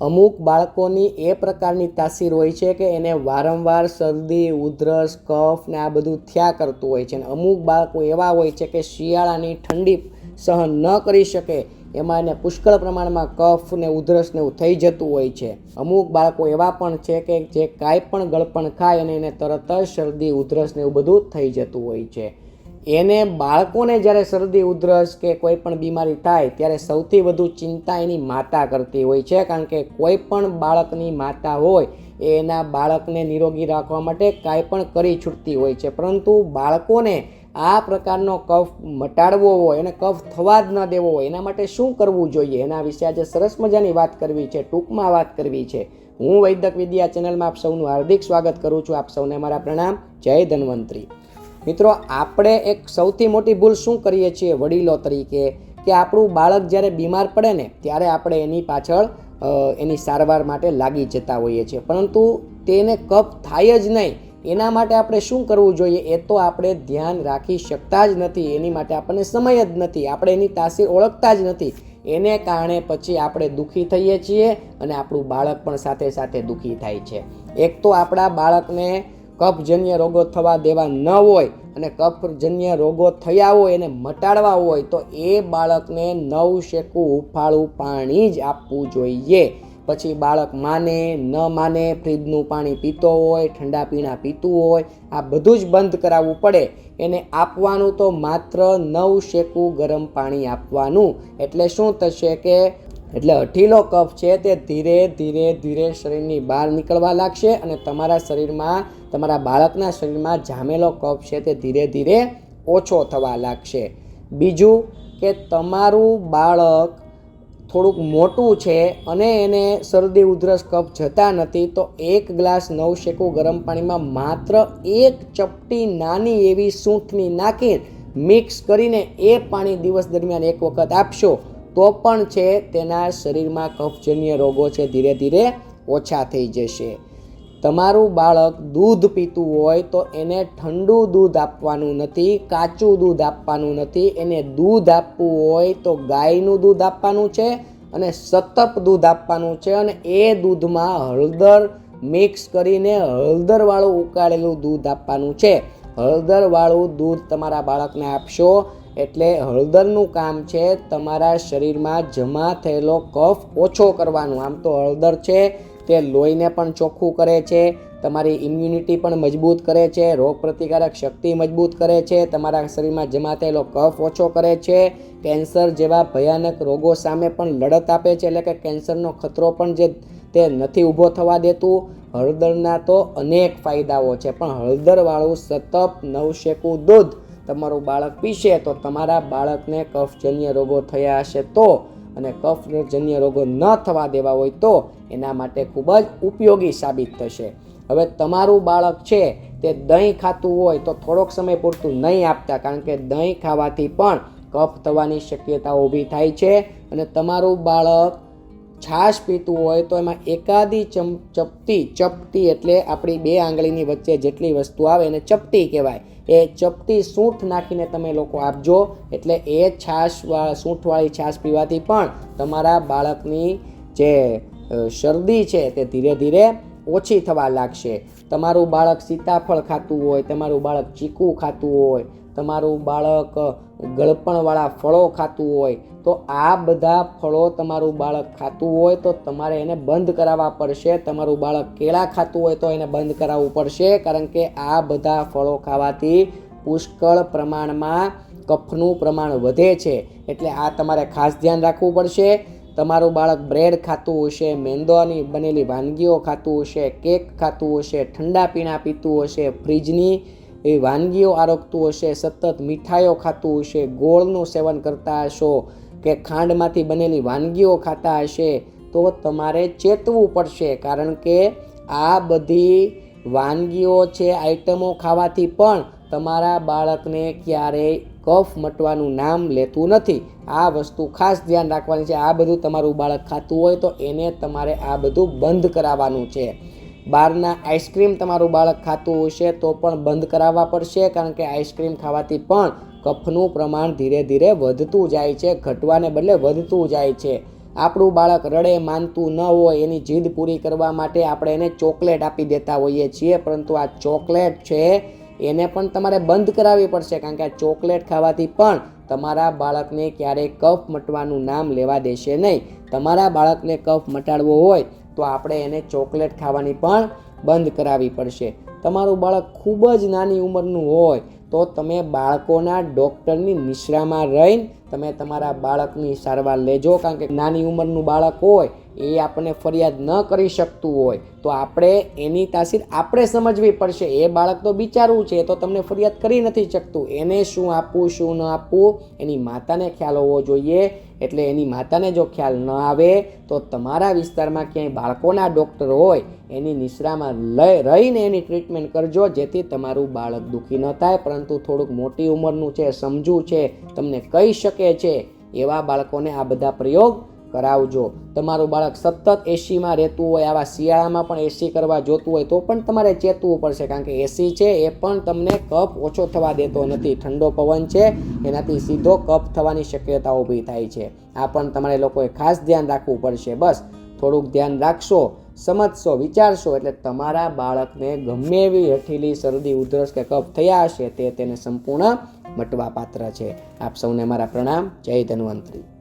અમુક બાળકોની એ પ્રકારની તાસીર હોય છે કે એને વારંવાર શરદી, ઉધરસ, કફ ને આ બધું થયા કરતું હોય છે. અને અમુક બાળકો એવા હોય છે કે શિયાળાની ઠંડી સહન ન કરી શકે, એમાં એને પુષ્કળ પ્રમાણમાં કફ ને ઉધરસ ને એવું થઈ જતું હોય છે. અમુક બાળકો એવા પણ છે કે જે કાંઈ પણ ગળપણ ખાય અને એને તરત જ શરદી, ઉધરસ ને એવું બધું થઈ જતું હોય છે. એને બાળકોને જ્યારે શરદી, ઉધરસ કે કોઈ પણ બીમારી થાય, ત્યારે સૌથી વધુ ચિંતા એની માતા કરતી હોય છે. કારણ કે કોઈ પણ બાળકની માતા હોય, એ એના બાળકને નિરોગી રાખવા માટે કાંઈ પણ કરી છૂટતી હોય છે. પરંતુ બાળકોને આ પ્રકારનો કફ મટાડવો હોય અને કફ થવા જ ન દેવો હોય, એના માટે શું કરવું જોઈએ? એના વિશે આજે સરસ મજાની વાત કરવી છે, ટૂંકમાં વાત કરવી છે. હું વૈદક વિદ્યા ચેનલમાં આપ સૌનું હાર્દિક સ્વાગત કરું છું. આપ સૌને મારા પ્રણામ. જય ધન્વંતરી. મિત્રો, આપણે એક સૌથી મોટી ભૂલ શું કરીએ છીએ વડીલો તરીકે? કે આપણું બાળક જ્યારે બીમાર પડે ને, ત્યારે આપણે એની પાછળ એની સારવાર માટે લાગી જતા હોઈએ છીએ. પરંતુ તેને કફ થાય જ નહીં. એના માટે આપણે શું કરવું જોઈએ? એ તો આપણે ધ્યાન રાખી શકતા જ નથી. એની માટે આપણને સમય જ નથી. આપણે એની તાસીર ઓળખતા જ નથી. એને કારણે પછી આપણે દુઃખી થઈએ છીએ અને આપણું બાળક પણ સાથે સાથે દુઃખી થાય છે. એક તો આપણા બાળકને કફજન્ય રોગો થવા દેવા ન હોય અને કફજન્ય રોગો થયા હોય એને મટાડવા હોય તો એ બાળકને નવ શેકું હુંફાળું પાણી જ આપવું જોઈએ. પછી બાળક માને, ન માને, ફ્રીજનું પાણી પીતો હોય, ઠંડા પીણા પીતું હોય, આ બધું જ બંધ કરાવવું પડે. એને આપવાનું તો માત્ર નવ શેકું ગરમ પાણી આપવાનું. એટલે શું થશે કે, એટલે અઠીલો કફ છે તે ધીરે ધીરે ધીરે શરીરની બહાર નીકળવા લાગશે અને તમારા શરીરમાં તમારા બાળકના શરીરમાં જામેલો કફ છે તે ધીરે ધીરે ઓછો થવા લાગશે. બીજું કે તમારું બાળક થોડુંક મોટું છે અને એને શરદી ઉધરસ કફ જતા નથી, તો એક ગ્લાસ નવ શેકું ગરમ પાણીમાં માત્ર એક ચપટી નાની એવી સૂંઠની નાખી મિક્સ કરીને એ પાણી દિવસ દરમિયાન એક વખત આપશો, તો પણ છે તેના શરીરમાં કફજન્ય રોગો છે, ધીરે ધીરે ઓછા થઈ જશે. તમારું બાળક દૂધ પીતું હોય તો એને ઠંડુ દૂધ આપવાનું નથી, કાચું દૂધ આપવાનું નથી. એને દૂધ આપવું હોય તો ગાયનું દૂધ આપવાનું છે અને સતપ દૂધ આપવાનું છે અને એ દૂધમાં હળદર મિક્સ કરીને હળદરવાળું ઉકાળેલું દૂધ આપવાનું છે. હળદરવાળું દૂધ તમારા બાળકને આપશો એટલે હળદરનું કામ છે તમારા શરીરમાં જમા થયેલો કફ ઓછો કરવાનું. આમ તો હળદર છે તે લોહીને પણ ચોખ્ખું કરે છે, તમારી ઇમ્યુનિટી પણ મજબૂત કરે છે રોગ પ્રતિકારક શક્તિ મજબૂત કરે છે, તમારા શરીરમાં જમા થયેલો કફ ઓછો કરે છે, કેન્સર જેવા ભયાનક રોગો સામે પણ લડત આપે છે, એટલે કે કેન્સરનો ખતરો પણ જે તે નથી ઊભો થવા દેતું, હળદરના તો અનેક ફાયદાઓ છે, પણ હળદરવાળું સતપ નવશેકું દૂધ તમારું બાળક પીશે તો તમારા બાળકને કફજન્ય રોગો થયા હશે તો, અને કફજન્ય રોગો ન થવા દેવા હોય તો એના માટે ખૂબ જ ઉપયોગી સાબિત થશે. હવે તમારું બાળક છે, તે દહીં ખાતું હોય તો થોડોક સમય પૂરતું નહીં આપતા, કારણ કે દહીં ખાવાથી પણ કફ થવાની શક્યતા ઊભી થાય છે અને તમારું બાળક છાશ પીતું હોય તો એમાં એકાદી ચમ, ચપટી ચપટી એટલે આપણી બે આંગળીની વચ્ચે જેટલી વસ્તુ આવે એને ચપટી કહેવાય. એ ચપટી સૂંઠ નાખીને તમે લોકો આપજો, એટલે એ છાશ સૂંઠવાળી છાશ પીવાથી પણ તમારા બાળકની જે શરદી છે તે ધીરે ધીરે ઓછી થવા લાગશે. તમારું બાળક સીતાફળ ખાતું હોય, તમારું બાળક ચીકુ ખાતું હોય, તમારું બાળક ગળપણવાળા ફળો ખાતું હોય, તો આ બધા ફળો તમારું બાળક ખાતું હોય તો તમારે એને બંધ કરાવવા પડશે. તમારું બાળક કેળા ખાતું હોય તો એને બંધ કરાવવું પડશે. કારણ કે આ બધા ફળો ખાવાથી પુષ્કળ પ્રમાણમાં કફનું પ્રમાણ વધે છે. એટલે આ તમારે ખાસ ધ્યાન રાખવું પડશે. તમારું બાળક બ્રેડ ખાતું હશે, મેંદોની બનેલી વાનગીઓ ખાતું હશે, કેક ખાતું હશે, ઠંડા પીણા પીતું હશે, ફ્રીજની એ વાનગીઓ આરોગતું હશે, સતત મીઠાઈઓ ખાતું હશે, ગોળનું સેવન કરતા હશો કે ખાંડમાંથી બનેલી વાનગીઓ ખાતા હશે, તો તમારે ચેતવું પડશે. કારણ કે આ બધી વાનગીઓ છે, આઈટમો ખાવાથી પણ તમારા બાળકને ક્યારેય કફ મટવાનું નામ લેતું નથી. આ વસ્તુ ખાસ ધ્યાન રાખવાની છે. આ બધું તમારું બાળક ખાતું હોય તો એને તમારે આ બધું બંધ કરાવવાનું છે. બહારના આઈસ્ક્રીમ તમારું બાળક ખાતું હશે તો પણ બંધ કરાવવા પડશે કારણ કે આઈસ્ક્રીમ ખાવાથી પણ કફનું પ્રમાણ ધીરે ધીરે વધતું જાય છે. ઘટવાને બદલે વધતું જાય છે. આપણું બાળક રડે, માનતું ન હોય એની જીદ પૂરી કરવા માટે આપણે એને ચોકલેટ આપી દેતા હોઈએ છીએ. પરંતુ આ ચોકલેટ છે એને પણ તમારે બંધ કરાવવી પડશે, કારણ કે આ ચોકલેટ ખાવાથી પણ તમારા બાળકને ક્યારેય કફ મટવાનું નામ લેવા દેશે નહીં. તમારા બાળકને કફ મટાડવો હોય તો આપણે એને ચોકલેટ ખાવાની પણ બંધ કરાવવી પડશે. તમારું બાળક ખૂબ જ નાની ઉંમરનું હોય તો તમે બાળકોના ડૉક્ટરની નિશ્રામાં રહીને તમે તમારા બાળકની સારવાર લેજો, કારણ કે નાની ઉંમરનું બાળક હોય એ આપણને ફરિયાદ ન કરી શકતું હોય, તો આપણે એની તાસીર આપણે સમજવી પડશે. એ બાળક તો બિચારવું છે, તો તમને ફરિયાદ કરી નથી શકતું. એને શું આપવું, શું ન આપવું, એની માતાને ખ્યાલ હોવો જોઈએ. એટલે એની માતાને જો ખ્યાલ ન આવે, તો તમારા વિસ્તારમાં ક્યાંય બાળકોના ડૉક્ટર હોય, એની નિશ્રામાં લઈ રહીને એની ટ્રીટમેન્ટ કરજો, જેથી તમારું બાળક દુઃખી ન થાય, પરંતુ થોડુંક મોટી ઉંમરનું છે સમજવું છે, તમને કહી શકે છે. એવા બાળકોને આ બધા પ્રયોગ કરાવજો. તમારું બાળક સતત એસીમાં રહેતું હોય, આવા શિયાળામાં પણ એસી કરવા જોતું હોય, તો પણ તમારે ચેતવું પડશે, કારણ કે એસી છે એ પણ તમને કફ ઓછો થવા દેતો નથી. ઠંડો પવન છે, એનાથી સીધો કફ થવાની શક્યતા ઊભી થાય છે. આ પણ તમારે લોકોએ ખાસ ધ્યાન રાખવું પડશે. બસ, થોડુંક ધ્યાન રાખશો, સમજશો, વિચારશો, એટલે તમારા બાળકને ગમે એવી હઠીલી, શરદી, ઉધરસ કે કફ થયા હશે, તે તેને સંપૂર્ણ મટવા પાત્ર છે. આપ સૌને મારા પ્રણામ. જય ધન્વંતરી.